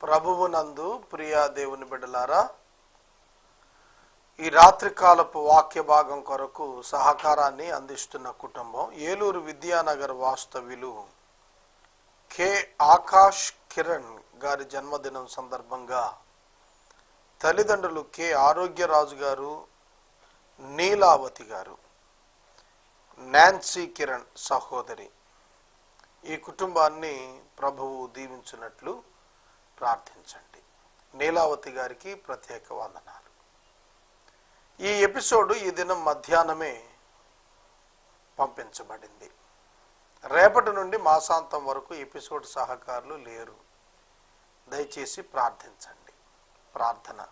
ప్రభువునందు ప్రియా దేవుని బిడ్డలారా ఈ రాత్రికాలపు వాక్య భాగం కొరకు సహకారాన్ని అందిస్తున్న కుటుంబం ఏలూరు విద్యానగర్ వాస్తవ్యులు కె. ఆకాష్ కిరణ్ గారి జన్మదినం సందర్భంగా తల్లిదండ్రులు కె. ఆరోగ్యరాజు గారు నీలావతి గారు నాన్సీ కిరణ్ సహోదరి ఈ కుటుంబాన్ని ప్రభువు దీవించినట్లు ప్రార్థించండి. నీలావతి గారికి ప్రత్యేక వందనాలు. ఈ ఎపిసోడ్ ఈ దినం మధ్యాహ్నమే పంపించబడింది. రేపటి నుండి మాసాంతం వరకు ఎపిసోడ్ సహకారులు లేరు. దయచేసి ప్రార్థించండి. ప్రార్థన.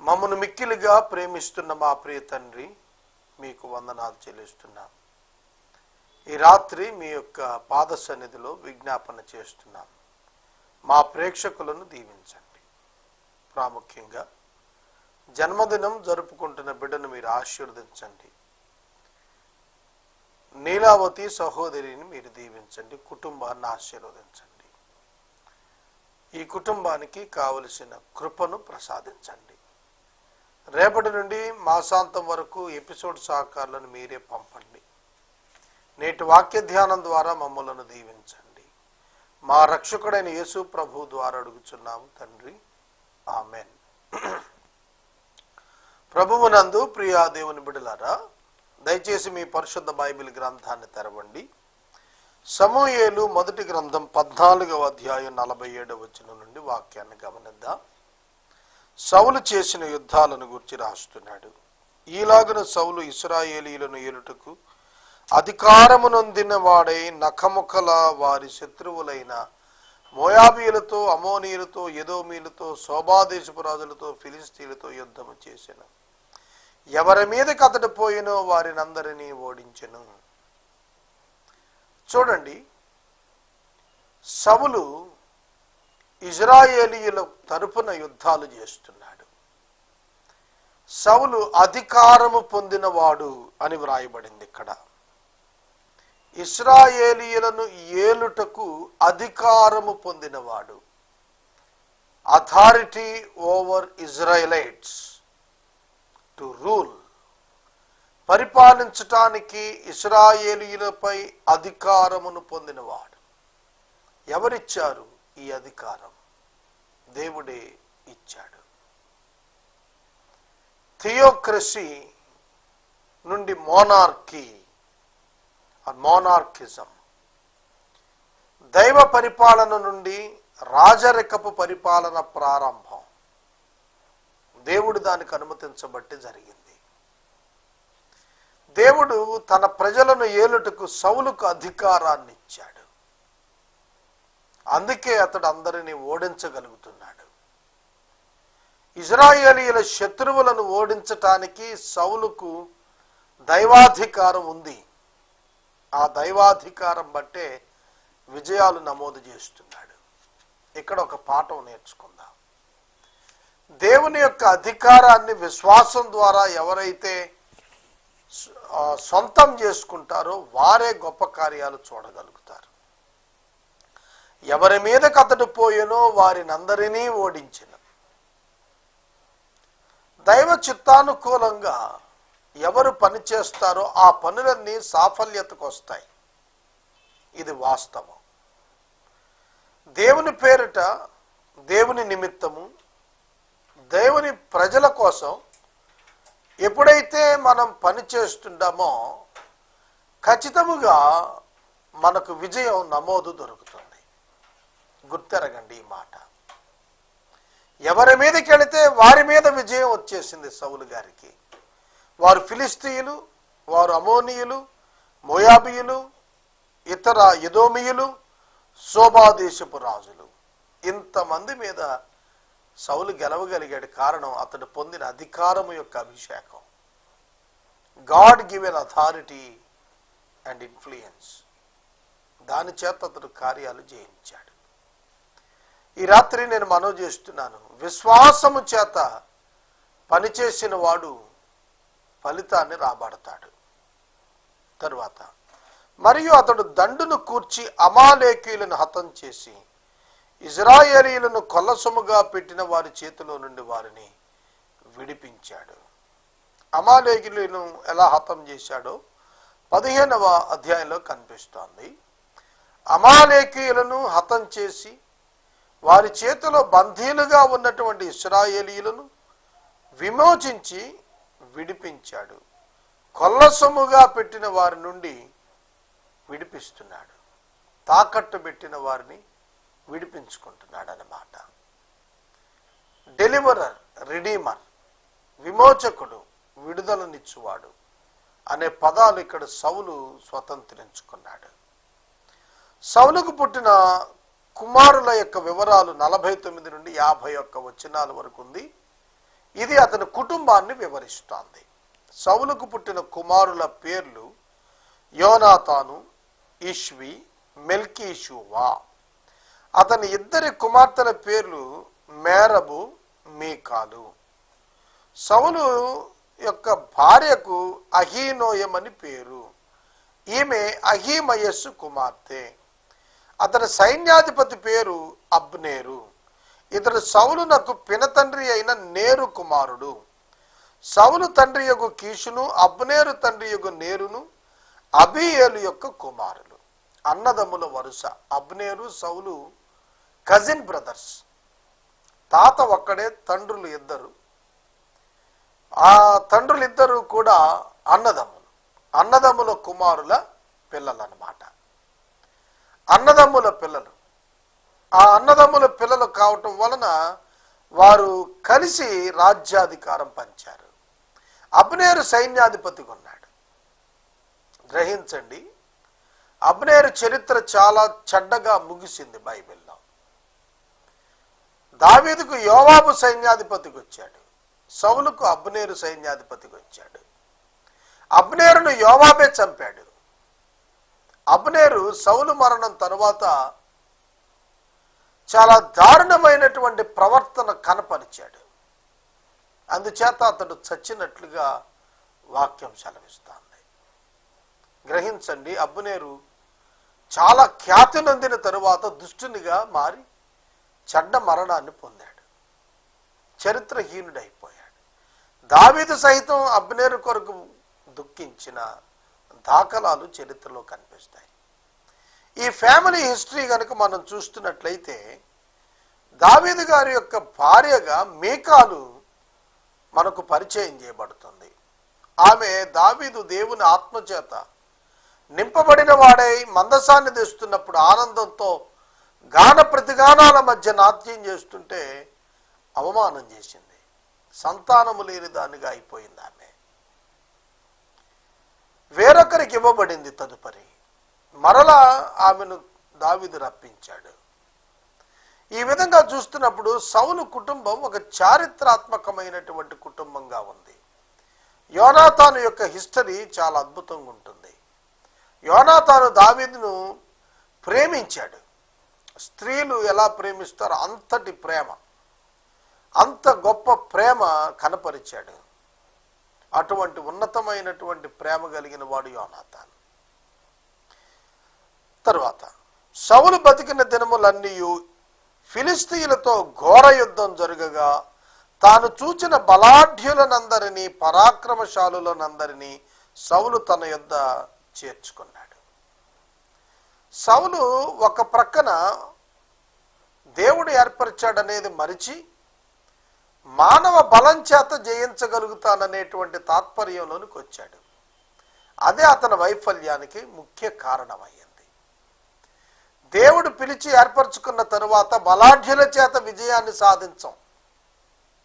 మమ్మను మిక్కిలిగా ప్రేమిస్తున్న మా ప్రియ తండ్రి మీకు వందనాలు చెల్లిస్తున్నాం. ఈ రాత్రి మీ యొక్క పాద సన్నిధిలో విజ్ఞాపన చేస్తున్నాం. మా ప్రేక్షకులను దీవించండి. ప్రాముఖ్యంగా జన్మదినం జరుపుకుంటున్న బిడ్డను మీరు ఆశీర్వదించండి. నీలావతి సహోదరిని మీరు దీవించండి. కుటుంబాన్ని ఆశీర్వదించండి. ఈ కుటుంబానికి కావలసిన కృపను ప్రసాదించండి. రేపటి నుండి మాసాంతం వరకు ఎపిసోడ్ సహకారులను మీరే పంపండి. నేటి వాక్య ధ్యానం ద్వారా మమ్మలను దీవించండి. మా రక్షకుడైన యేసు ప్రభు ద్వారా అడుగుచున్నాము తండ్రి. ఆమెన్. ప్రభువునందు ప్రియా దేవుని బిడలారా దయచేసి మీ పరిశుద్ధ బైబిల్ గ్రంథాన్ని తెరవండి. సమూయేలు మొదటి గ్రంథం పద్నాలుగవ అధ్యాయం నలభై ఏడవ వచ్చిన నుండి వాక్యాన్ని గమనిద్దాం. సౌలు చేసిన యుద్ధాలను గురించి రాస్తున్నాడు. ఈలాగున సౌలు ఇస్రాయేలీలను ఏలుటకు అధికారము నొందిన వాడై నఖముఖల వారి శత్రువులైన మోయాబీలతో అమోనీయులతో యదోమీలతో శోభాదేశపు రాజులతో ఫిలిస్తీన్లతో యుద్ధము చేసెను. ఎవరి మీదకి అతడు పోయినో వారినందరినీ ఓడించెను. చూడండి సవులు ఇజ్రాయేలీయుల తరపున యుద్ధాలు చేస్తున్నాడు. సవులు అధికారము పొందినవాడు అని వ్రాయబడింది ఇక్కడ. ఇస్రాయేలీయులను ఏలుటకు అధికారము పొందినవాడు. Authority over Israelites to rule పరిపాలించటానికి ఇస్రాయేలీయులపై అధికారమును పొందినవాడు. ఎవరిచ్చారు ఈ అధికారం? దేవుడే ఇచ్చాడు. థియోక్రసీ నుండి మోనార్కీ మోనార్కిజం దైవ పరిపాలన నుండి రాజరికపు పరిపాలన ప్రారంభం దేవుడు దానికి అనుమతించబట్టి జరిగింది దేవుడు తన ప్రజలను ఏలుటకు సౌలుకు అధికారాన్ని ఇచ్చాడు అందుకే అతడు అందరినీ ఓడించగలుగుతున్నాడు ఇజ్రాయేలీల శత్రువులను ఓడించటానికి సౌలుకు దైవాధికారం ఉంది ఆ దైవాధికారం బట్టే విజయాలు నమోదు చేస్తున్నాడు. ఇక్కడ ఒక పాఠం నేర్చుకుందాం. దేవుని యొక్క అధికారాన్ని విశ్వాసం ద్వారా ఎవరైతే సొంతం చేసుకుంటారో వారే గొప్ప కార్యాలు చూడగలుగుతారు. ఎవరి మీద కథడు పోయేనో వారిని అందరినీ ఓడించిన. దైవ చిత్తానుకూలంగా ఎవరు పని చేస్తారో ఆ పనులన్నీ సాఫల్యతకు వస్తాయి ఇది వాస్తవం. దేవుని పేరిట దేవుని నిమిత్తము దేవుని ప్రజల కోసం ఎప్పుడైతే మనం పని చేస్తుంటామో ఖచ్చితముగా మనకు విజయం నమోదు దొరుకుతుంది. గుర్తెరగండి ఈ మాట. ఎవరి మీదకి వెళితే వారి మీద విజయం వచ్చేసింది సౌలు గారికి. వారు ఫిలిస్తీయులు వారు అమోనియులు మోయాబియులు ఇతర యదోమియులు శోభాదేశపు రాజులు. ఇంతమంది మీద సౌలు గెలవగలిగాడు కారణం అతడు పొందిన అధికారము యొక్క అభిషేకం. God given authority and influence. దాని చేత అతడు కార్యాలు జయించాడు. ఈ రాత్రి నేను మనవి చేస్తున్నాను. విశ్వాసము చేత పనిచేసిన వాడు ఫలితాన్ని రాబడతాడు. తరువాత మరియు అతడు దండును కూర్చి అమాలేకీయులను హతం చేసి ఇజ్రాయేలీలను కొల్లసొముగా పెట్టిన వారి చేతిలో నుండి వారిని విడిపించాడు. అమాలేకీయులను ఎలా హతం చేశాడో పదిహేనవ అధ్యాయంలో కనిపిస్తోంది. అమాలేకీయులను హతం చేసి వారి చేతిలో బందీలుగా ఉన్నటువంటి ఇస్రాయేలీలను విమోచించి విడిపించాడు. కొల్లసొమ్ముగా పెట్టిన వారి నుండి విడిపిస్తున్నాడు. తాకట్టు పెట్టిన వారిని విడిపించుకుంటున్నాడు అన్నమాట డెలివరర్ రిడీమర్ విమోచకుడు విడుదలనిచ్చువాడు అనే పదాలు ఇక్కడ సౌలు స్వతంత్రించుకున్నాడు. సౌలుకు పుట్టిన కుమారుల యొక్క వివరాలు నలభై తొమ్మిది నుండి యాభై ఒక్క వచనాల వరకు ఉంది. ఇది అతని కుటుంబాన్ని వివరిస్తోంది. సౌలుకు పుట్టిన కుమారుల పేర్లు యోనాతాను ఇష్వి మెల్కీషువా. అతని ఇద్దరి కుమార్తెల పేర్లు మేరబు మీకాలు. సౌలు యొక్క భార్యకు అహీనోయం అని పేరు. ఈమె అహీమయస్సు కుమార్తె. అతని సైన్యాధిపతి పేరు అబ్నేరు. ఇతడు సౌలునకు పినతండ్రి అయిన నేరు కుమారుడు. సౌలు తండ్రి యొక్క కీషును అబ్నేరు తండ్రి యొక్క నేరును అబియేలు యొక్క కుమారులు. అన్నదమ్ముల వరుస అబ్నేరు సౌలు కజిన్ బ్రదర్స్. తాత ఒక్కడే తండ్రులు ఇద్దరు. ఆ తండ్రులు ఇద్దరు కూడా అన్నదమ్ములు. అన్నదమ్ముల కుమారుల పిల్లలు అన్నమాట అన్నదమ్ముల పిల్లలు. ఆ అన్నదమ్ముల పిల్లలు కావటం వలన వారు కలిసి రాజ్యాధికారం పంచారు. అబ్నేరు సైన్యాధిపతిగా ఉన్నాడు గ్రహించండి అబ్నేరు చరిత్ర చాలా చెడ్డగా ముగిసింది బైబిల్లో. దావీదుకు యోవాబు సైన్యాధిపతికి వచ్చాడు. సౌలుకు అబ్నేరు సైన్యాధిపతికి వచ్చాడు. అబ్నేరును యోవాబే చంపాడు. అబ్నేరు సౌలు మరణం తరువాత చాలా దారుణమైనటువంటి ప్రవర్తన కనపరిచాడు. అందుచేత అతడు చచ్చినట్లుగా వాక్యం సెలవిస్తాను గ్రహించండి అబ్బునేరు చాలా ఖ్యాతి నొందిన తరువాత దుష్టునిగా మారి చెడ్డ మరణాన్ని పొందాడు. చరిత్రహీనుడైపోయాడు. దావీదు సహితం అబ్బునేరు కొరకు దుఃఖించిన దాఖలాలు చరిత్రలో కనిపిస్తాయి. ఈ ఫ్యామిలీ హిస్టరీ కనుక మనం చూస్తున్నట్లయితే దావీదు గారి యొక్క భార్యగా మేకాలు మనకు పరిచయం చేయబడుతుంది. ఆమె దావీదు దేవుని ఆత్మచేత నింపబడిన వాడై మందసాన్ని తెస్తున్నప్పుడు ఆనందంతో గాన ప్రతిగానాల మధ్య నాట్యం చేస్తుంటే అవమానం చేసింది. సంతానము లేని దానిగా అయిపోయింది ఆమె. వేరొకరికి ఇవ్వబడింది తదుపరి మరలా ఆమెను దావిదు రప్పించాడు. ఈ విధంగా చూస్తున్నప్పుడు సౌలు కుటుంబం ఒక చారిత్రాత్మకమైనటువంటి కుటుంబంగా ఉంది. యోనాతాను యొక్క హిస్టరీ చాలా అద్భుతంగా ఉంటుంది. యోనాతాను దావీదును ప్రేమించాడు. స్త్రీలు ఎలా ప్రేమిస్తారో అంతటి ప్రేమ అంత గొప్ప ప్రేమ కనపరిచాడు. అటువంటి ఉన్నతమైనటువంటి ప్రేమ కలిగిన వాడు యోనాతాను. తరువాత సౌలు బతికిన దినములన్నీ ఫిలిస్తీయులతో ఘోర యుద్ధం జరగగా తాను చూచిన బలాఢ్యులనందరినీ పరాక్రమశాలులనందరినీ సౌలు తన యొద్ద చేర్చుకున్నాడు. సౌలు ఒక ప్రక్కన దేవుడు ఏర్పరిచాడనేది మరిచి మానవ బలం చేత జయించగలుగుతాననేటువంటి తాత్పర్యంలోనికి వచ్చాడు. అదే అతని వైఫల్యానికి ముఖ్య కారణమయ్యింది. దేవుడు పిలిచి ఏర్పరచుకున్న తరువాత బలాఢ్యుల చేత విజయాన్ని సాధించం.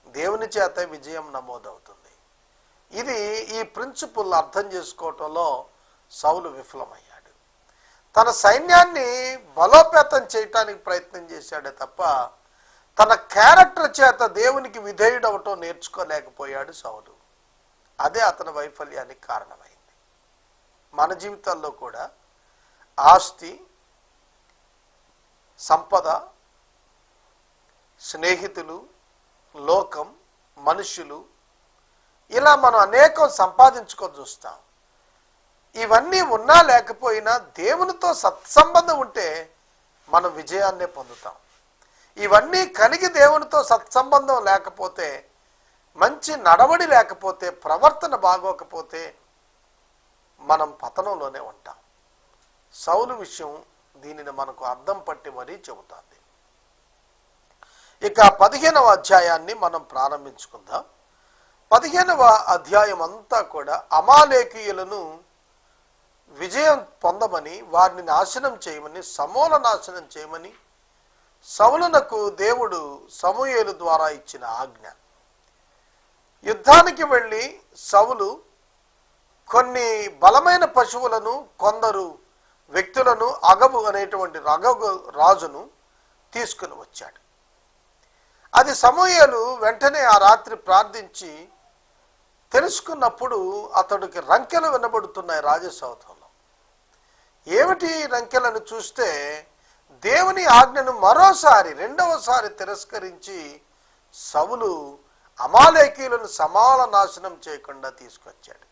దేవుని చేత విజయం నమోదవుతుంది. ఇది ఈ ప్రిన్సిపుల్ అర్థం చేసుకోవటంలో సౌలు విఫలమయ్యాడు. తన సైన్యాన్ని బలోపేతం చేయటానికి ప్రయత్నం చేశాడే తప్ప తన క్యారెక్టర్ చేత దేవునికి విధేయుడవటం నేర్చుకోలేకపోయాడు సౌలు. అదే అతని వైఫల్యానికి కారణమైంది. మన జీవితాల్లో కూడా ఆస్తి సంపద స్నేహితులు లోకం మనుషులు ఇలా మనం అనేకం సంపాదించుకొని చూస్తాం. ఇవన్నీ ఉన్నా లేకపోయినా దేవునితో సత్సంబంధం ఉంటే మనం విజయాన్నే పొందుతాం. ఇవన్నీ కలిగి దేవునితో సత్సంబంధం లేకపోతే మంచి నడవడి లేకపోతే ప్రవర్తన బాగోకపోతే మనం పతనంలోనే ఉంటాం. సౌలు విషయం దీనిని మనకు అర్థం పట్టి మరీ చెబుతోంది. ఇక పదిహేనవ అధ్యాయాన్ని మనం ప్రారంభించుకుందాం. పదిహేనవ అధ్యాయం అంతా కూడా అమాలేకీయులను విజయం పొందమని వారిని నాశనం చేయమని సమూల నాశనం చేయమని సౌలునకు దేవుడు సమూయేలు ద్వారా ఇచ్చిన ఆజ్ఞ. యుద్ధానికి వెళ్ళి సవులు కొన్ని బలమైన పశువులను కొందరు వ్యక్తులను అగబు అనేటువంటి రగగు రాజును తీసుకుని వచ్చాడు. అది సమూహలు వెంటనే ఆ రాత్రి ప్రార్థించి తెలుసుకున్నప్పుడు అతడికి రంకెలు వినబడుతున్నాయి రాజసౌధంలో. ఏమిటి రంకెలను చూస్తే దేవుని ఆజ్ఞను మరోసారి రెండవసారి తిరస్కరించి సవులు అమాలేకీలను సమాల నాశనం చేయకుండా తీసుకొచ్చాడు.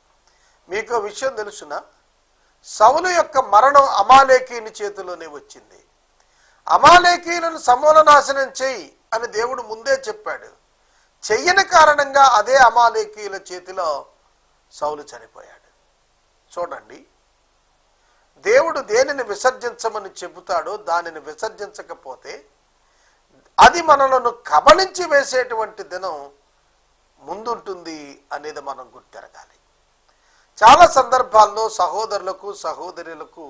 మీకు విషయం తెలుసునా? సవులు యొక్క మరణం అమాలేకీని చేతిలోనే వచ్చింది. అమాలేకీలను సమూల నాశనం చేయి అని దేవుడు ముందే చెప్పాడు. చెయ్యని కారణంగా అదే అమాలేకీల చేతిలో సౌలు చనిపోయాడు. చూడండి. దేవుడు దేనిని విసర్జించమని చెబుతాడో దానిని విసర్జించకపోతే అది మనలను కబలించి వేసేటువంటి దినం ముందుంటుంది అనేది మనం గుర్తెరగాలి. చాలా సందర్భాల్లో సహోదరులకు సహోదరులకు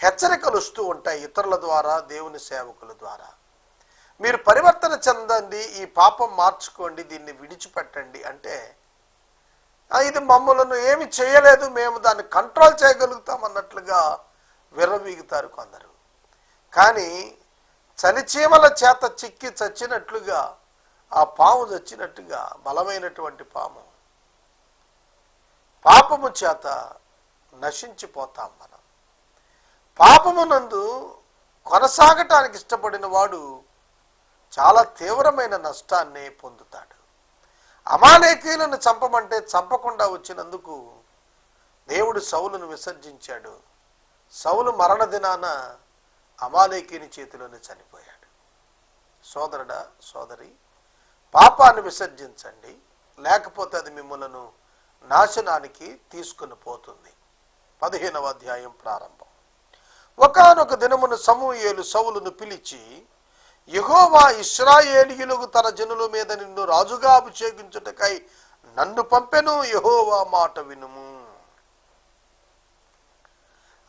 హెచ్చరికలు వస్తూ ఉంటాయి ఇతరుల ద్వారా దేవుని సేవకుల ద్వారా. మీరు పరివర్తన చెందండి ఈ పాపం మార్చుకోండి దీన్ని విడిచిపెట్టండి అంటే ఇది మమ్మలను ఏమి చేయలేదు మేము దాన్ని కంట్రోల్ చేయగలుగుతాం అన్నట్లుగా విర్రవీగుతారు కొందరు. కానీ చలిచీమల చేత చిక్కి చచ్చినట్లుగా ఆ పాము చచ్చినట్టుగా బలమైనటువంటి పాము పాపము చేత నశించిపోతాం మనం. పాపమునందు కొనసాగటానికి ఇష్టపడిన వాడు చాలా తీవ్రమైన నష్టాన్ని పొందుతాడు. అమాలేకీలను చంపమంటే చంపకుండా వచ్చినందుకు దేవుడు సౌలును విసర్జించాడు. సౌలు మరణ దినాన అమాలేకీని చేతిలోనే చనిపోయాడు. సోదరుడా సోదరి పాపాన్ని విసర్జించండి. లేకపోతే అది మిమ్మలను నాశనానికి తీసుకుని పోతుంది. పదిహేనవ అధ్యాయం ప్రారంభం. ఒకానొక దినమున సమూయేలు సౌలును పిలిచి యహోవా ఇస్రాయేలీయులకు తన జనుల మీద నిన్ను రాజుగా అభిషేకించుటకై నన్ను పంపెను యహోవా మాట వినుము.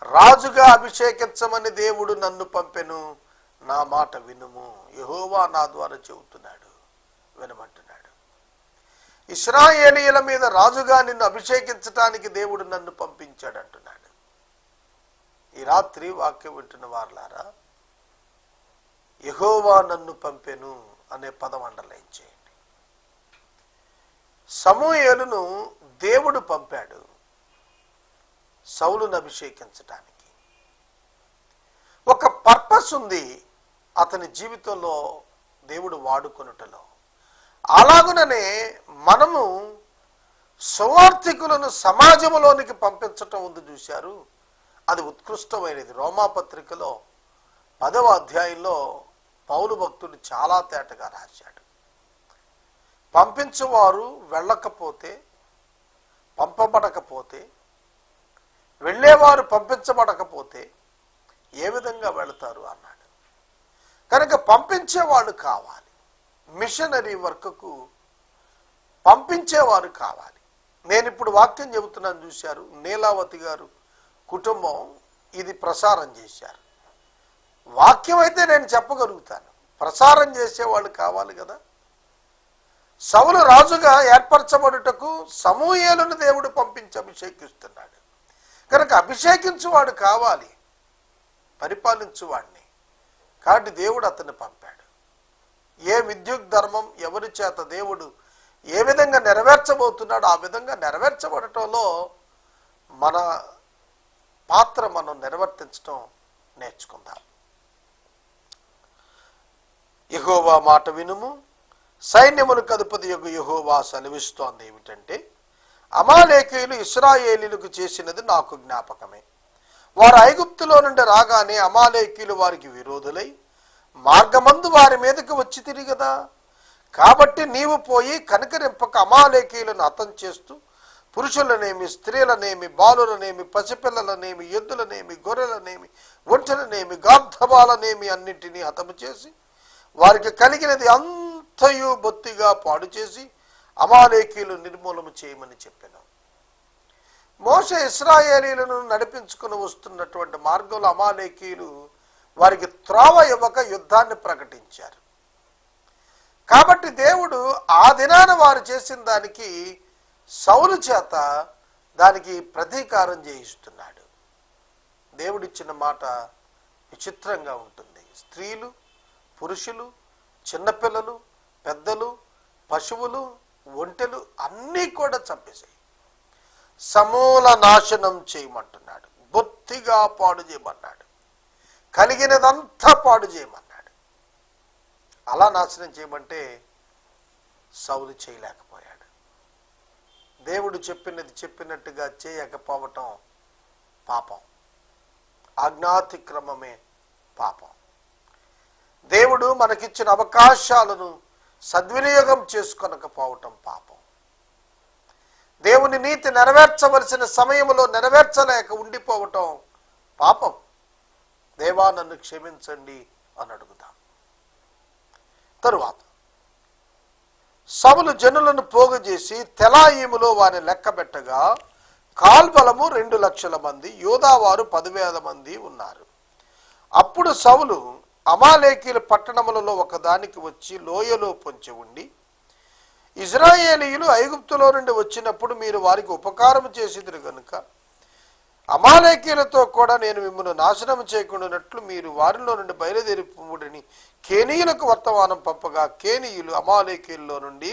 రాజుగా అభిషేకించమని దేవుడు నన్ను పంపెను నా మాట వినుము. యహోవా నా ద్వారా చెబుతున్నాడు. వినమంటున్నాడు. ఇస్రాయేలీల మీద రాజుగా నిన్ను అభిషేకించటానికి దేవుడు నన్ను పంపించాడు అంటున్నాడు. ఈ రాత్రి వాక్యం వింటున్న వారులారా యహోవా నన్ను పంపెను అనే పదం అండర్లైన్ చేయండి. సమూహేలును దేవుడు పంపాడు సౌలును అభిషేకించటానికి. ఒక పర్పస్ ఉంది అతని జీవితంలో దేవుడు వాడుకొనుటలో. అలాగుననే మనము సువార్థికులను సమాజంలోనికి పంపించటం ఉంది చూశారు. అది ఉత్కృష్టమైనది. రోమాపత్రికలో పదవ అధ్యాయంలో పౌలు భక్తుడు చాలా తేటగా రాశాడు. పంపించేవారు వెళ్ళకపోతే పంపబడకపోతే వెళ్ళేవారు పంపించబడకపోతే ఏ విధంగా వెళతారు అన్నాడు. కనుక పంపించేవాళ్ళు కావాలి. మిషనరీ వర్క్కు పంపించేవారు కావాలి. నేను ఇప్పుడు వాక్యం చెబుతున్నాను చూశారు. నీలావతి గారు కుటుంబం ఇది ప్రసారం చేశారు. వాక్యం అయితే నేను చెప్పగలుగుతాను. ప్రసారం చేసేవాళ్ళు కావాలి కదా. సవులు రాజుగా ఏర్పరచబడుటకు సమూహేలను దేవుడు పంపించి అభిషేకిస్తున్నాడు కనుక అభిషేకించువాడు కావాలి. పరిపాలించువాడిని. కాబట్టి దేవుడు అతన్ని పంపాడు. ఏ విద్యుత్ ధర్మం ఎవరి చేత దేవుడు ఏ విధంగా నెరవేర్చబోతున్నాడో ఆ విధంగా నెరవేర్చబడటంలో మన పాత్ర మనం నిర్వర్తించడం నేర్చుకుందాం. యహోవా మాట వినుము. సైన్యమును కదుపది యొక్క యహోవా సెలవిస్తోంది ఏమిటంటే అమాలేకీయులు ఇస్రాయేలీలకు చేసినది నాకు జ్ఞాపకమే. వారు ఐగుప్తులో నుండి రాగానే అమాలేకీయులు వారికి విరోధులై మార్గమందు వారి మీదకి వచ్చి తిరిగదా కాబట్టి నీవు పోయి కనకరింపక అమాలేకీయులను అతం చేస్తూ పురుషులనేమి స్త్రీలనేమి బాలులనేమి పసిపిల్లలనేమి ఎద్దులనేమి గొర్రెలనేమి ఒంటెలనేమి గాంధవాలనేమి అన్నింటినీ హతము చేసి వారికి కలిగినది అంతయు బొత్తిగా పాడు చేసి అమాలేకీలు నిర్మూలన చేయమని చెప్పాను. మోస ఇస్రాయేలీలను నడిపించుకుని వస్తున్నటువంటి మార్గంలో అమాలేకీలు వారికి త్రోవ ఇవ్వక యుద్ధాన్ని ప్రకటించారు. కాబట్టి దేవుడు ఆ దినాన వారు చేసిన దానికి సౌలు చేత దానికి ప్రతీకారం చేయిస్తున్నాడు. దేవుడిచ్చిన మాట విచిత్రంగా ఉంటుంది. స్త్రీలు పురుషులు చిన్నపిల్లలు పెద్దలు పశువులు ఒంటెలు అన్నీ కూడా చంపేశాయి. సమూల నాశనం చేయమంటున్నాడు. బొత్తిగా పాడు చేయమన్నాడు. కలిగినదంతా పాడు చేయమన్నాడు. అలా నాశనం చేయమంటే సౌలు చేయలేకపోయాడు. దేవుడు చెప్పినది చెప్పినట్టుగా చేయకపోవటం పాపం. అజ్ఞాతిక్రమమే పాపం. దేవుడు మనకిచ్చిన అవకాశాలను సద్వినియోగం చేసుకొనకపోవటం పాపం. దేవుని నీతి నెరవేర్చవలసిన సమయంలో నెరవేర్చలేక ఉండిపోవటం పాపం. దేవా నన్ను క్షమించండి అని అడుగుదాం తరువాత సభలు జనులను పోగుచేసి తెలాయిములో వారిని లెక్కబెట్టగా కాల్బలము రెండు లక్షల మంది యోధావారు పదివేల మంది ఉన్నారు. అప్పుడు సవులు అమాలేకీల పట్టణములలో ఒకదానికి వచ్చి లోయలో పొంచి ఉండి ఇజ్రాయేలీయులు ఐగుప్తులో నుండి వచ్చినప్పుడు మీరు వారికి ఉపకారం చేసేది గనుక అమాలేకీలతో కూడా నేను మిమ్మల్ని నాశనం చేయకుండానట్లు మీరు వారిలో నుండి బయలుదేరిపోడని కేనీయులకు వర్తమానం పంపగా కేనీయులు అమాలేకీల్లో నుండి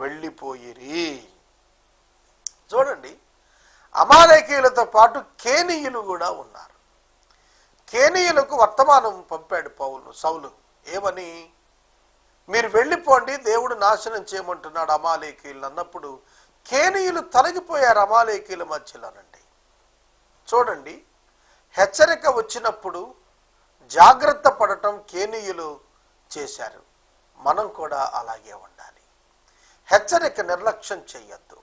వెళ్ళిపోయిరి. చూడండి అమాలేకీయులతో పాటు కేనీయులు కూడా ఉన్నారు. కేనీయులకు వర్తమానం పంపాడు పౌలు సౌలు. ఏమని? మీరు వెళ్ళిపోండి దేవుడు నాశనం చేయమంటున్నాడు అమాలేకీయులు అన్నప్పుడు కేనీయులు తొలగిపోయారు అమాలేకీయుల మధ్యలోనండి చూడండి హెచ్చరిక వచ్చినప్పుడు జాగ్రత్త పడటం కేనీయులు చేశారు. మనం కూడా అలాగే ఉండాలి. హెచ్చరిక నిర్లక్ష్యం చేయొద్దు.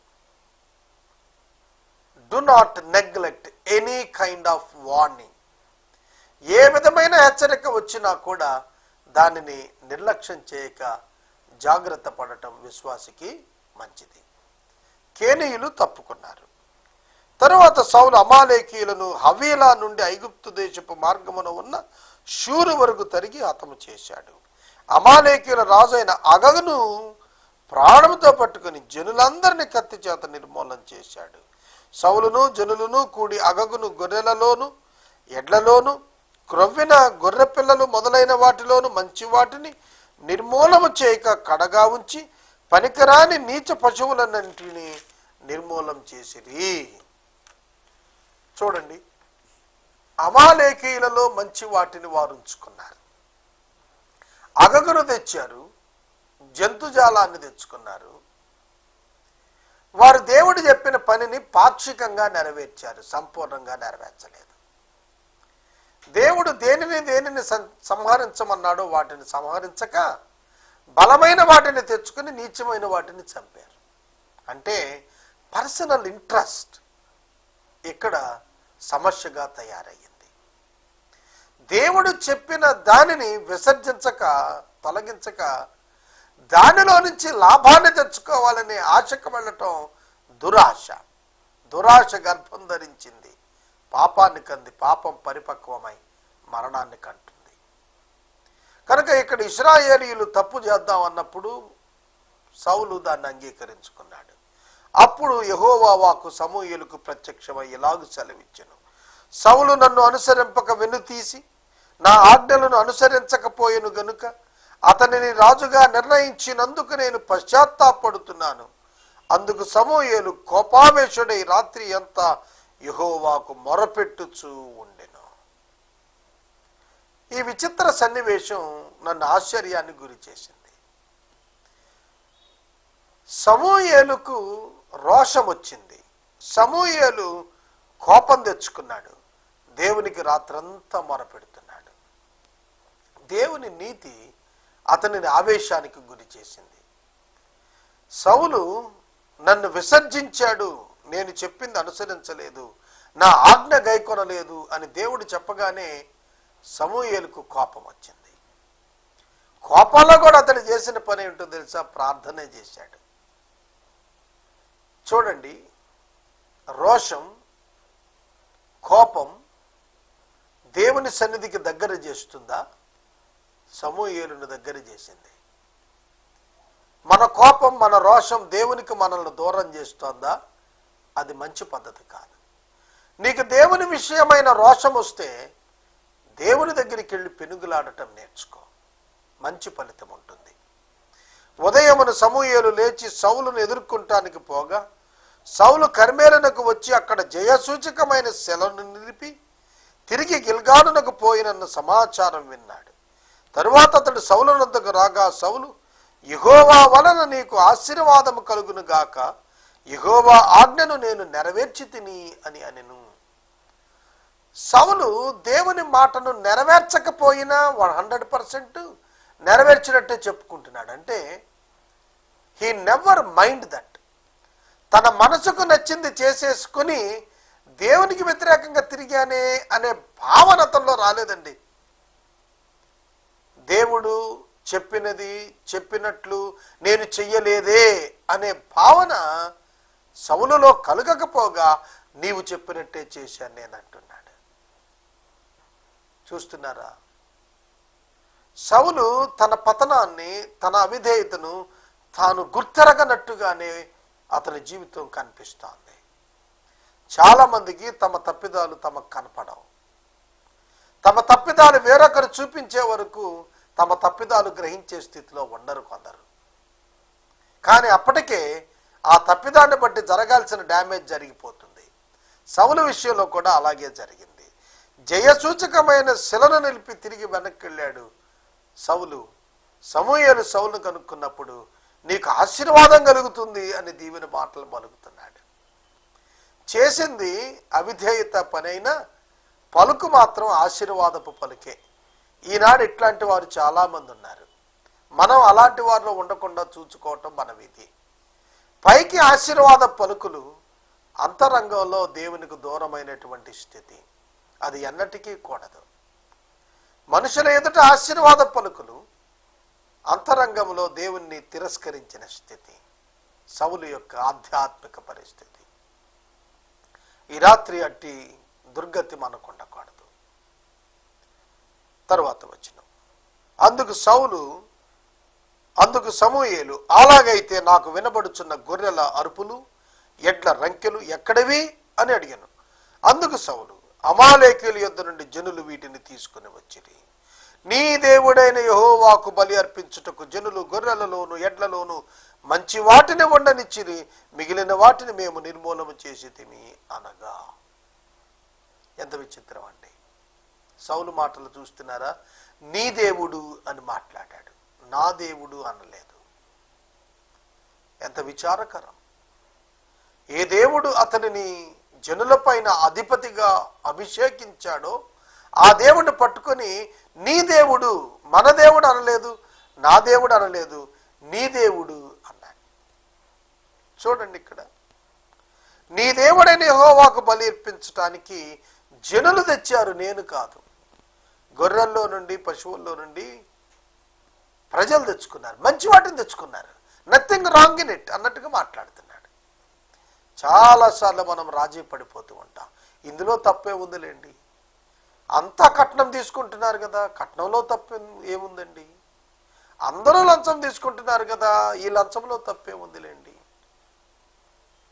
Do not neglect any kind of warning ఏ విధమైన హెచ్చరిక వచ్చినా కూడా దానిని నిర్లక్ష్యం చేయక జాగ్రత్త పడటం విశ్వాసికి మంచిది. కేనీయులు తప్పుకున్నారు. తరువాత సౌలు అమాలేకీయులను హవీలా నుండి ఐగుప్తు దేశపు మార్గమున ఉన్న షూరు వరకు తరిగి హతము చేశాడు. అమాలేకీయుల రాజు అయిన అగగును ప్రాణముతో పట్టుకుని జనులందరినీ కత్తి చేత నిర్మూలన చేశాడు. సౌలును జనులను కూడి అగగును గొర్రెలలోను ఎడ్లలోను క్రొవ్విన గొర్రె పిల్లలు మొదలైన వాటిలోను మంచి వాటిని నిర్మూలము చేయక కడగా ఉంచి పనికిరాని నీచ పశువులన్నింటినీ నిర్మూలం చేసిరి. చూడండి. అమాలేకీయులలో మంచి వాటిని వారు ఉంచుకున్నారు. అగగును తెచ్చారు జంతుజాలాన్ని తెచ్చుకున్నారు. వారు దేవుడు చెప్పిన పనిని పాక్షికంగా నెరవేర్చారు సంపూర్ణంగా నెరవేర్చలేదు. దేవుడు దేనిని దేనిని సం- సంహరించమన్నాడో వాటిని సంహరించక బలమైన వాటిని తెచ్చుకుని నీచమైన వాటిని చంపారు. అంటే పర్సనల్ ఇంట్రెస్ట్. ఇక్కడ సమస్యగా తయారయ్యింది. దేవుడు చెప్పిన దానిని విసర్జించక తొలగించక దానిలో నుంచి లాభాన్ని తెచ్చుకోవాలనే ఆశకు వెళ్ళటం దురాశ. దురాశ గర్భం ధరించింది. పాపాన్ని కంది పాపం పరిపక్వమై మరణాన్ని కంటుంది. కనుక ఇక్కడ ఇస్రాయేలీలు తప్పు చేద్దాం అన్నప్పుడు సౌలు దాన్ని అంగీకరించుకున్నాడు. అప్పుడు యహోవా వాకు సమూహలకు ప్రత్యక్షమై ఇలాగు సెలవిచ్చెను. సవులు నన్ను అనుసరింపక వెనుతీసి నా ఆజ్ఞలను అనుసరించకపోయెను గనుక అతనిని రాజుగా నిర్ణయించినందుకు నేను పశ్చాత్తాపడుతున్నాను. అందుకు సమూయేలు కోపావేశుడై రాత్రి అంతా యహోవాకు మొరపెట్టుచూ ఉండెను. ఈ విచిత్ర సన్నివేశం నన్ను ఆశ్చర్యానికి గురి చేసింది సమూహేలుకు రోషం వచ్చింది సమూహలు కోపం తెచ్చుకున్నాడు. దేవునికి రాత్రంతా మొరపెడుతున్నాడు దేవుని నీతి అతనిని ఆవేశానికి గురి చేసింది. సౌలు నన్ను విసర్జించాడు. నేను చెప్పింది అనుసరించలేదు. నా ఆజ్ఞ గైకొనలేదు అని దేవుడు చెప్పగానే సమూహలకు కోపం వచ్చింది కోపంలో కూడా అతడు చేసిన పని ఏంటో తెలుసా? ప్రార్థనే చేశాడు. చూడండి. రోషం కోపం దేవుని సన్నిధికి దగ్గర చేస్తుందా? సమూహేలుని దగ్గర చేసింది. మన కోపం మన రోషం దేవునికి మనల్ని దూరం చేస్తోందా? అది మంచి పద్ధతి కాదు. నీకు దేవుని విషయమైన రోషం వస్తే దేవుని దగ్గరికి వెళ్ళి పెనుగులాడటం నేర్చుకో. మంచి ఫలితం ఉంటుంది. ఉదయమున సమూహేలు లేచి సౌలును ఎదుర్కొంటానికి పోగా సౌలు కర్మేలనకు వచ్చి అక్కడ జయసూచకమైన శలను నిలిపి తిరిగి గిల్గానునకు పోయినన్న సమాచారం విన్నాడు. తరువాత అతడు సౌలునందుకు రాగా సౌలు యహోవా వలన నీకు ఆశీర్వాదము కలుగును గాక. యహోవా ఆజ్ఞను నేను నెరవేర్చి తిని అని అనెను. సౌలు దేవుని మాటను నెరవేర్చకపోయినా వన్ హండ్రెడ్ పర్సెంట్ నెరవేర్చినట్టే చెప్పుకుంటున్నాడు. అంటే హీ నెవర్ మైండ్ దట్ తన మనసుకు నచ్చింది చేసేసుకుని దేవునికి వ్యతిరేకంగా తిరిగానే అనే భావన అతనిలో రాలేదండి. దేవుడు చెప్పినది చెప్పినట్లు నేను చెయ్యలేదే అనే భావన సవులలో కలగకపోగా నీవు చెప్పినట్టే చేశాను నేను అంటున్నాడు. చూస్తున్నారా? సవులు తన పతనాన్ని తన అవిధేయతను తాను గుర్తెరగనట్టుగానే అతని జీవితం కనిపిస్తోంది. చాలా మందికి తమ తప్పిదాలు తమకు కనపడవు. తమ తప్పిదాలు వేరొకరు చూపించే వరకు తమ తప్పిదాలు గ్రహించే స్థితిలో ఉండరు కొందరు. కానీ అప్పటికే ఆ తప్పిదాన్ని బట్టి జరగాల్సిన డ్యామేజ్ జరిగిపోతుంది. సౌలు విషయంలో కూడా అలాగే జరిగింది. జయసూచకమైన శిలను నిలిపి తిరిగి వెనక్కి వెళ్ళాడు సౌలు. సమూహలు సౌలును కనుక్కున్నప్పుడు నీకు ఆశీర్వాదం కలుగుతుంది అని దీవెన మాటలు పలుకుతున్నాడు. చేసింది అవిధేయత పనైనా పలుకు మాత్రం ఆశీర్వాదపు పలుకే. ఈనాడు ఇట్లాంటి వారు చాలామంది ఉన్నారు. మనం అలాంటి వారిలో ఉండకుండా చూసుకోవటం మన విధి. పైకి ఆశీర్వాద పలుకులు అంతరంగంలో దేవునికి దూరమైనటువంటి స్థితి. అది ఎన్నటికీ కూడదు. మనుషుల ఎదుట ఆశీర్వాద పలుకులు అంతరంగంలో దేవుణ్ణి తిరస్కరించిన స్థితి సౌలు యొక్క ఆధ్యాత్మిక పరిస్థితి. ఈ రాత్రి అట్టి దుర్గతి మనకు ఉండకూడదు తర్వాత వచ్చిన అందుకు సౌలు అందుకు సమూయేలు అలాగైతే నాకు వినబడుచున్న గొర్రెల అరుపులు ఎడ్ల రంకెలు ఎక్కడవి? అని అడిగాను. అందుకు సౌలు అమాలేకుల యొద్ద నుండి జనులు వీటిని తీసుకుని వచ్చిరి. నీ దేవుడైన యహోవాకు బలి అర్పించుటకు జనులు గొర్రెలలోను ఎడ్లలోను మంచి వాటిని వండనిచ్చిరి. మిగిలిన వాటిని మేము నిర్మూలన చేసి తిని అనగా. ఎంత విచిత్రం అండి. సౌలు మాటలు చూస్తున్నారా? నీ దేవుడు అని మాట్లాడాడు. నా దేవుడు అనలేదు. ఎంత విచారకరం. ఏ దేవుడు అతనిని జనులపైన అధిపతిగా అభిషేకించాడో ఆ దేవుడిని పట్టుకొని నీ దేవుడు మన దేవుడు అనలేదు నా దేవుడు అనలేదు నీ దేవుడు అన్నాడు. చూడండి ఇక్కడ. నీ దేవుడైన హోవాకు బలి అర్పించటానికి జనులు తెచ్చారు నేను కాదు. గొర్రెల్లో నుండి పశువుల్లో నుండి ప్రజలు తెచ్చుకున్నారు మంచి వాటిని తెచ్చుకున్నారు. నథింగ్ రాంగ్ ఇన్ ఇట్ అన్నట్టుగా మాట్లాడుతున్నాడు. చాలాసార్లు మనం రాజీ పడిపోతూ ఉంటాం. ఇందులో తప్పే ఉందిలేండి. అంతా కట్నం తీసుకుంటున్నారు కదా కట్నంలో తప్పే ఏముందండి? అందరూ లంచం తీసుకుంటున్నారు కదా ఈ లంచంలో తప్పేముందిలేండి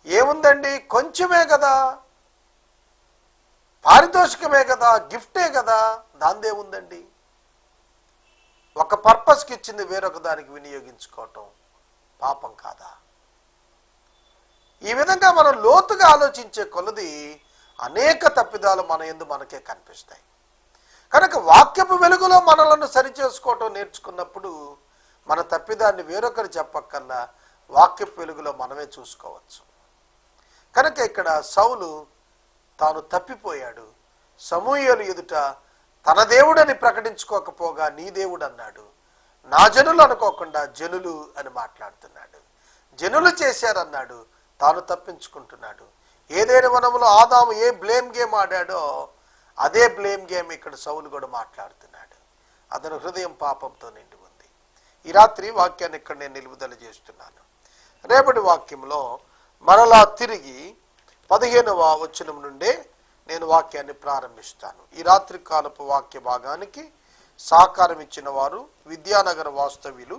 ఏముందండి? కొంచెమే కదా. పారితోషికమే కదా గిఫ్టే కదా. దాందేముందండి ఒక పర్పస్కి ఇచ్చింది వేరొక దానికి వినియోగించుకోవటం పాపం కాదా? ఈ విధంగా మనం లోతుగా ఆలోచించే కొలది అనేక తప్పిదాలు మన ఎందు మనకే కనిపిస్తాయి. కనుక వాక్యపు వెలుగులో మనలను సరిచేసుకోవటం నేర్చుకున్నప్పుడు మన తప్పిదాన్ని వేరొకరు చెప్పక్కల్లా వాక్యపు వెలుగులో మనమే చూసుకోవచ్చు. కనుక ఇక్కడ సౌలు తాను తప్పిపోయాడు. సమూహలు ఎదుట తన దేవుడని ప్రకటించుకోకపోగా నీ దేవుడు అన్నాడు. నా జనులు అనుకోకుండా జనులు అని మాట్లాడుతున్నాడు. జనులు చేశారన్నాడు. తాను తప్పించుకుంటున్నాడు. ఏదైనా వనంలో ఆదాము ఏ బ్లేమ్ గేమ్ ఆడాడో అదే బ్లేమ్ గేమ్ ఇక్కడ సౌలు కూడా మాట్లాడుతున్నాడు. అతను హృదయం పాపంతో నిండి ఉంది. ఈ రాత్రి వాక్యాన్ని ఇక్కడ నేను నిలుపుదల చేస్తున్నాను. రేపటి వాక్యంలో మరలా తిరిగి పదిహేనవ వచనం నుండే నేను వాక్యాన్ని ప్రారంభిస్తాను. ఈ రాత్రి కాలపు వాక్య భాగానికి సహకారం ఇచ్చిన వారు విద్యానగర్ వాస్తవ్యులు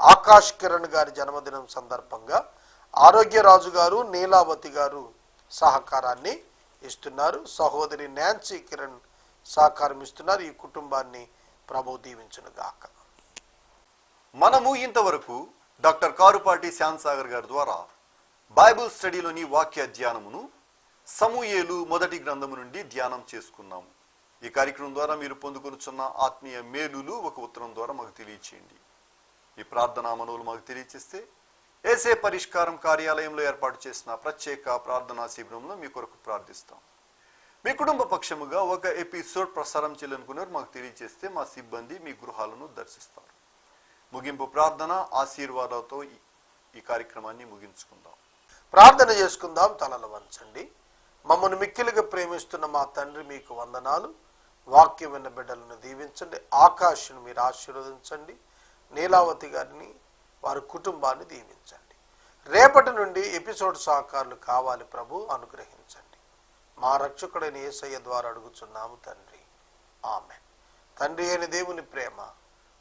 ఆకాష్ కిరణ్ గారి జన్మదినం సందర్భంగా ఆరోగ్యరాజు గారు నీలావతి గారు సహకారాన్ని ఇస్తున్నారు. సహోదరి నాన్సీ కిరణ్ సహకారం ఇస్తున్నారు. ఈ కుటుంబాన్ని ప్రభు దీవించునుగాక. మనము ఇంతవరకు డాక్టర్ కారుపాటి శ్యాన్సాగర్ గారి ద్వారా బైబిల్ స్టడీలోని వాక్య ధ్యానమును సమూయేలు మొదటి గ్రంథము నుండి ధ్యానం చేసుకున్నాము. ఈ కార్యక్రమం ద్వారా మీరు పొందుకొనుచున్న ఆత్మీయ మేలులు ఒక ఉత్తరం ద్వారా మాకు తెలియచేయండి. ఈ ప్రార్థనా మనవులు మాకు తెలియచేస్తే ఏసే పరిష్కారం కార్యాలయంలో ఏర్పాటు చేసిన ప్రత్యేక ప్రార్థనా శిబిరంలో మీ కొరకు ప్రార్థిస్తాం. మీ కుటుంబ పక్షముగా ఒక ఎపిసోడ్ ప్రసారం చేయాలనుకున్నారు మాకు తెలియజేస్తే మా సిబ్బంది మీ గృహాలను దర్శిస్తారు. ముగింపు ప్రార్థన ఆశీర్వాదాలతో ఈ- ఈ కార్యక్రమాన్ని ముగించుకుందాం. ప్రార్థన చేసుకుందాం తలలు వంచండి. మమ్మల్ని మిక్కిలుగా ప్రేమిస్తున్న మా తండ్రి మీకు వందనాలు. వాక్యం విన్న బిడ్డలను దీవించండి. ఆకాశను మీరు ఆశీర్వదించండి. నీలావతి గారిని వారి కుటుంబాన్ని దీవించండి. రేపటి నుండి ఎపిసోడ్ సహకారులు కావాలి ప్రభు అనుగ్రహించండి. మా రక్షకుడైన ఏసయ్య ద్వారా అడుగుచున్నాము తండ్రి. ఆమె తండ్రి అయిన దేవుని ప్రేమ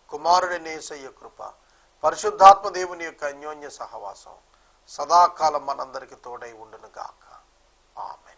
కుమారుడైన ఏసయ్య కృప పరిశుద్ధాత్మ దేవుని యొక్క అన్యోన్య సహవాసం సదాకాలం మనందరికి తోడై ఉండును గాక ఆమె